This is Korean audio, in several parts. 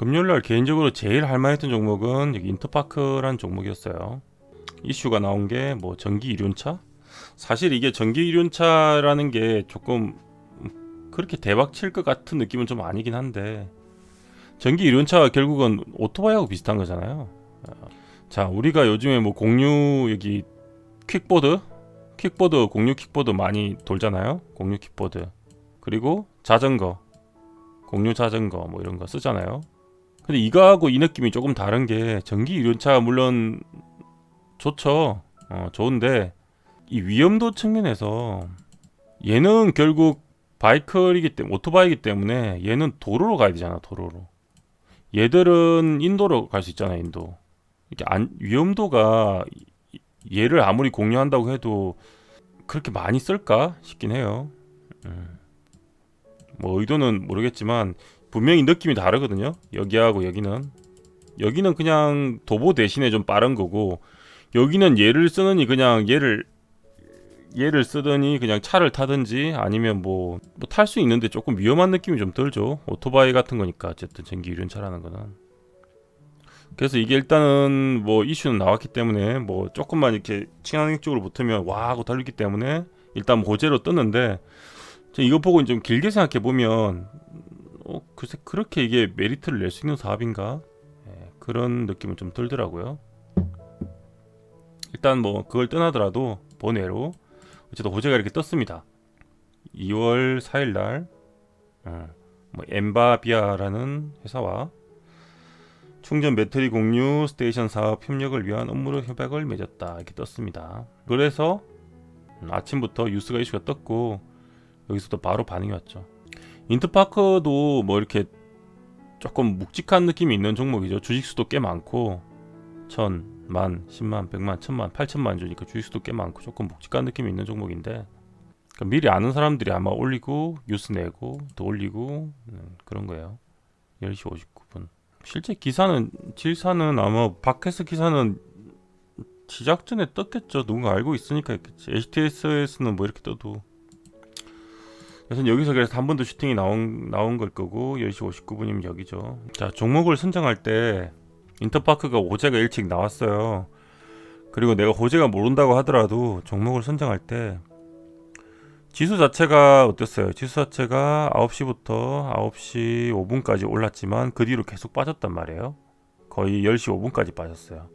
금요일날 개인적으로 제일 할만했던 종목은 여기 인터파크라는 종목이었어요. 이슈가 나온 게 뭐 전기 이륜차? 사실 이게 전기 이륜차라는 게 조금 그렇게 대박 칠 것 같은 느낌은 좀 아니긴 한데 전기 이륜차가 결국은 오토바이하고 비슷한 거잖아요. 어, 자, 우리가 요즘에 뭐 공유 여기 퀵보드, 퀵보드, 공유 퀵보드 많이 돌잖아요. 공유 퀵보드. 그리고 자전거, 공유 자전거 뭐 이런 거 쓰잖아요. 근데 이거하고 이 느낌이 조금 다른 게 전기 이륜차 물론 좋죠. 어, 좋은데 이 위험도 측면에서 얘는 결국 바이크이기 때문에 오토바이기 때문에 얘는 도로로 가야 되잖아 도로로 얘들은 인도로 갈 수 있잖아 인도 이게 안 위험도가 이- 얘를 아무리 공유한다고 해도 그렇게 많이 쓸까 싶긴 해요 음. 뭐 의도는 모르겠지만 분명히 느낌이 다르거든요 여기하고 여기는 여기는 그냥 도보 대신에 좀 빠른 거고 여기는 얘를 쓰느니 그냥 얘를 얘를 쓰더니 그냥 차를 타든지 아니면 뭐 탈 수 있는데 조금 위험한 느낌이 좀 들죠. 오토바이 같은 거니까 어쨌든 전기 유륜 차라는 거는. 그래서 이게 일단은 뭐 이슈는 나왔기 때문에 뭐 조금만 이렇게 친환경적으로 붙으면 와 하고 달리기 때문에 일단 뭐 호재로 떴는데 저 이거 보고 좀 길게 생각해 보면 어 글쎄 그렇게 이게 메리트를 낼 수 있는 사업인가 예, 그런 느낌은 좀 들더라고요. 일단 뭐 그걸 떠나더라도 본외로 어쨌든 호재가 이렇게 떴습니다. 2월 4일 날 어, 뭐 엠바비아라는 회사와 충전 배터리 공유 스테이션 사업 협력을 위한 업무로 협약을 맺었다 이렇게 떴습니다. 그래서 음, 아침부터 뉴스가 이슈가 떴고 여기서도 바로 반응이 왔죠. 인터파크도 뭐 이렇게 조금 묵직한 느낌이 있는 종목이죠. 주식수도 꽤 많고 천, 만, 십만, 백만, 천만, 팔천만 주니까 주식수도 꽤 많고 조금 묵직한 느낌이 있는 종목인데 그러니까 미리 아는 사람들이 아마 올리고 뉴스 내고 또 올리고 음, 그런 거예요. 10시 59분. 실제 기사는 질사는 아마 밖에서 기사는 시작 전에 떴겠죠. 누군가 알고 있으니까 했겠지. HTS에서는 뭐 이렇게 떠도 그래서 여기서 그래서 한 번 더 슈팅이 나온 나온 걸 거고 10시 59분이면 여기죠. 자 종목을 선정할 때 인터파크가 호재가 일찍 나왔어요. 그리고 내가 호재가 모른다고 하더라도 종목을 선정할 때 지수 자체가 어땠어요? 지수 자체가 9시부터 9시 5분까지 올랐지만 그 뒤로 계속 빠졌단 말이에요. 거의 10시 5분까지 빠졌어요.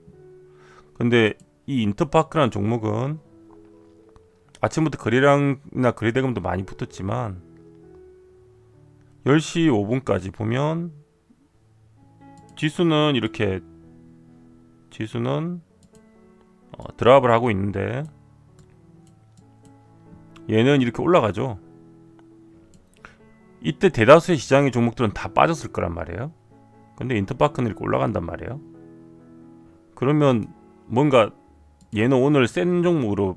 근데 이 인터파크라는 종목은 아침부터 거래량이나 거래대금도 많이 붙었지만 10시 5분까지 보면 지수는 이렇게 지수는 어, 드랍을 하고 있는데 얘는 이렇게 올라가죠. 이때 대다수의 시장의 종목들은 다 빠졌을 거란 말이에요. 근데 인터파크는 이렇게 올라간단 말이에요. 그러면 뭔가 얘는 오늘 센 종목으로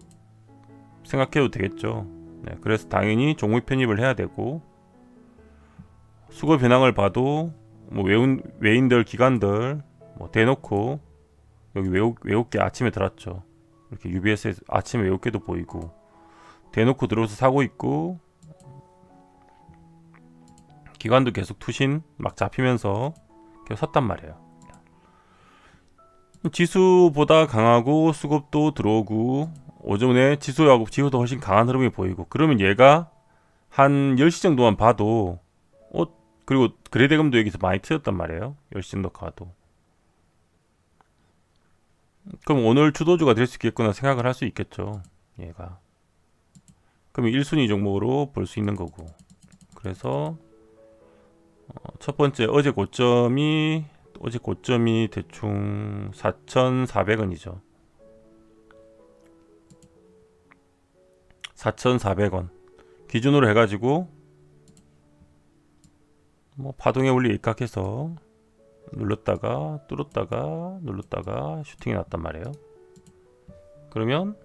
생각해도 되겠죠. 네, 그래서 당연히 종목 편입을 해야 되고 수급 현황을 봐도 뭐 외운, 외인들 기관들 뭐 대놓고 여기 외국 외국계 아침에 들었죠. 이렇게 UBS에 아침에 외국계도 보이고 대놓고 들어서 사고 있고 기관도 계속 투신 막 잡히면서 계속 샀단 말이에요. 지수보다 강하고 수급도 들어오고 오전에 지수하고 지수도 훨씬 강한 흐름이 보이고 그러면 얘가 한 10시 정도만 봐도 어 그리고 거래대금도 여기서 많이 트였단 말이에요. 10시 정도 가도 그럼 오늘 주도주가 될 수 있겠구나 생각을 할 수 있겠죠. 얘가 그럼 1순위 종목으로 볼 수 있는 거고 그래서 어, 첫 번째 어제 고점이 어제 고점이 대충 4,400원이죠. 4,400원. 기준으로 해가지고 뭐 파동의 원리 입각해서 눌렀다가 뚫었다가 눌렀다가 슈팅이 났단 말이에요. 그러면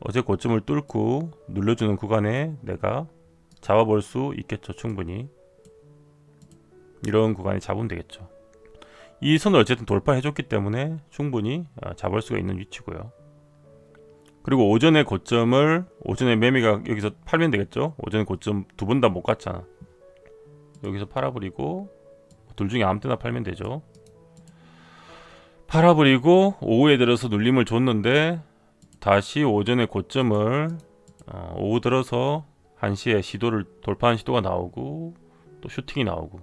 어제 고점을 뚫고 눌러주는 구간에 내가 잡아볼 수 있겠죠 충분히. 이런 구간에 잡으면 되겠죠. 이 선을 어쨌든 돌파해줬기 때문에 충분히 아, 잡을 수가 있는 위치고요 그리고 오전에 고점을 오전에 매매가 여기서 팔면 되겠죠? 오전에 고점 두 번 다 못 갔잖아. 여기서 팔아버리고 둘 중에 아무 때나 팔면 되죠. 팔아버리고 오후에 들어서 눌림을 줬는데 다시 오전에 고점을 어, 오후 들어서 1시에 시도를 돌파한 시도가 나오고 또 슈팅이 나오고.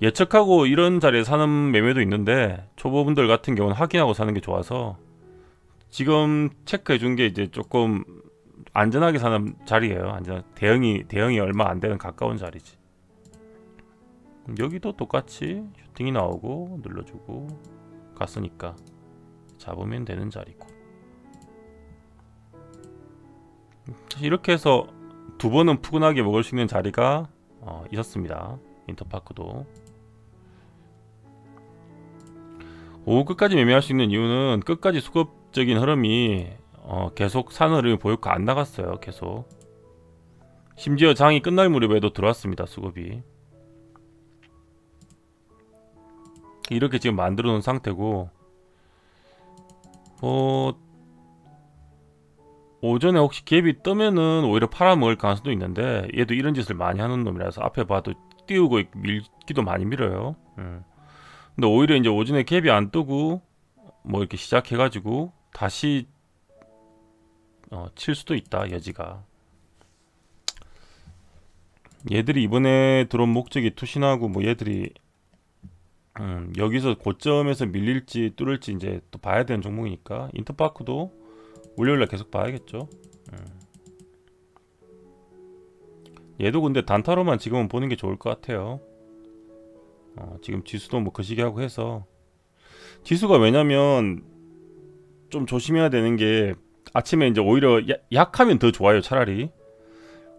예측하고 이런 자리에 사는 매매도 있는데 초보분들 같은 경우는 확인하고 사는 게 좋아서 지금 체크해 준 게 이제 조금 안전하게 사는 자리예요. 안전 대형이 대형이 얼마 안 되는 가까운 자리지. 여기도 똑같이 슈팅이 나오고 눌러주고 갔으니까 잡으면 되는 자리고. 이렇게 해서 두 번은 푸근하게 먹을 수 있는 자리가 어, 있었습니다. 인터파크도. 오후 끝까지 매매할 수 있는 이유는 끝까지 수급 적인 흐름이 어, 계속 산 흐름이 보였고 안 나갔어요. 계속. 심지어 장이 끝날 무렵에도 들어왔습니다. 수급이. 이렇게 지금 만들어 놓은 상태고 뭐 오전에 혹시 갭이 뜨면은 오히려 팔아먹을 가능성도 있는데 얘도 이런 짓을 많이 하는 놈이라서 앞에 봐도 띄우고 밀기도 많이 밀어요. 음. 근데 오히려 이제 오전에 갭이 안 뜨고 뭐 이렇게 시작해가지고 다시 어, 칠 수도 있다 여지가. 얘들이 이번에 들어온 목적이 투신하고 뭐 얘들이 음, 여기서 고점에서 밀릴지 뚫을지 이제 또 봐야 되는 종목이니까 인터파크도 월요일날 계속 봐야겠죠. 음. 얘도 근데 단타로만 지금은 보는 게 좋을 것 같아요. 어, 지금 지수도 뭐 거시기하고 해서 지수가 왜냐면 좀 조심해야 되는 게 아침에 이제 오히려 야- 약하면 더 좋아요 차라리.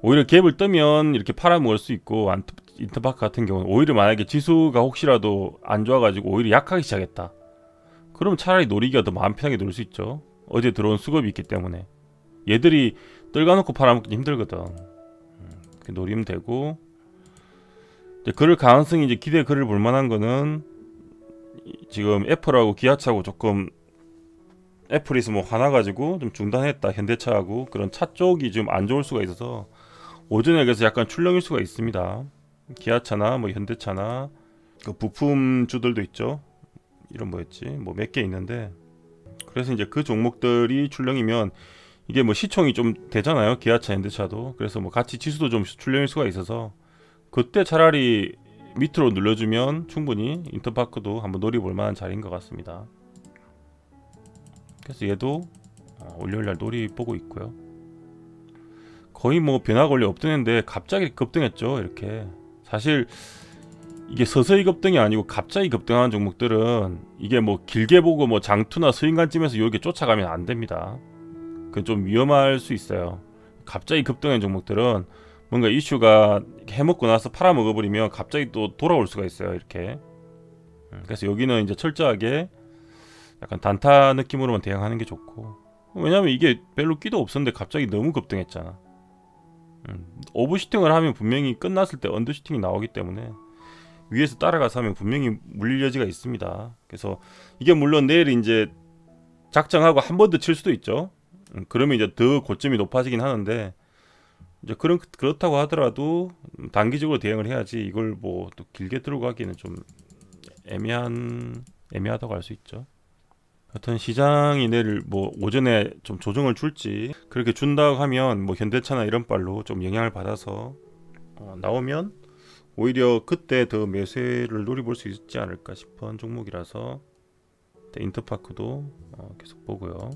오히려 갭을 뜨면 이렇게 팔아먹을 수 있고 안- 인터파크 같은 경우는 오히려 만약에 지수가 혹시라도 안 좋아가지고 오히려 약하게 시작했다. 그러면 차라리 노리기가 더 마음 편하게 놀 수 있죠. 어제 들어온 수급이 있기 때문에. 얘들이 떨가놓고 팔아먹기 힘들거든. 음, 그 노리면 되고. 이제 그럴 가능성이 이제 기대 글을 볼 만한 거는 이- 지금 애플하고 기아차하고 조금 애플이 있으면 화나가지고 좀 중단했다 현대차하고 그런 차 쪽이 좀 안 좋을 수가 있어서 오전에 그래서 약간 출렁일 수가 있습니다. 기아차나 뭐 현대차나 그 부품주들도 있죠. 이런 뭐였지? 뭐 몇 개 있는데. 그래서 이제 그 종목들이 출렁이면 이게 뭐 시총이 좀 되잖아요. 기아차 현대차도. 그래서 뭐 같이 지수도 좀 출렁일 수가 있어서 그때 차라리 밑으로 눌러주면 충분히 인터파크도 한번 노려볼 만한 자리인 것 같습니다. 그래서 얘도 어, 월요일날 놀이 보고 있고요. 거의 뭐 변화 권리 없던 애인데 갑자기 급등했죠. 이렇게 사실 이게 서서히 급등이 아니고 갑자기 급등하는 종목들은 이게 뭐 길게 보고 뭐 장투나 스윙간쯤에서 이렇게 쫓아가면 안 됩니다. 그건 좀 위험할 수 있어요. 갑자기 급등한 종목들은 뭔가 이슈가 해먹고 나서 팔아먹어버리면 갑자기 또 돌아올 수가 있어요. 이렇게. 음, 그래서 여기는 이제 철저하게 약간 단타 느낌으로만 대응하는 게 좋고 왜냐면 이게 별로 끼도 없었는데 갑자기 너무 급등했잖아. 음, 오버슈팅을 하면 분명히 끝났을 때 언더슈팅이 나오기 때문에 위에서 따라가서 하면 분명히 물릴 여지가 있습니다. 그래서 이게 물론 내일 이제 작정하고 한 번 더 칠 수도 있죠. 음, 그러면 이제 더 고점이 높아지긴 하는데 이제 그런 그렇다고 하더라도 단기적으로 대응을 해야지 이걸 뭐 또 길게 들고 가기는 좀 애매한 애매하다고 할 수 있죠. 하여튼 시장이 내일 뭐 오전에 좀 조정을 줄지 그렇게 준다고 하면 뭐 현대차나 이런 빨로 좀 영향을 받아서 어, 나오면 오히려 그때 더 매수를 노려볼 수 있지 않을까 싶은 종목이라서 인터파크도 어, 계속 보고요.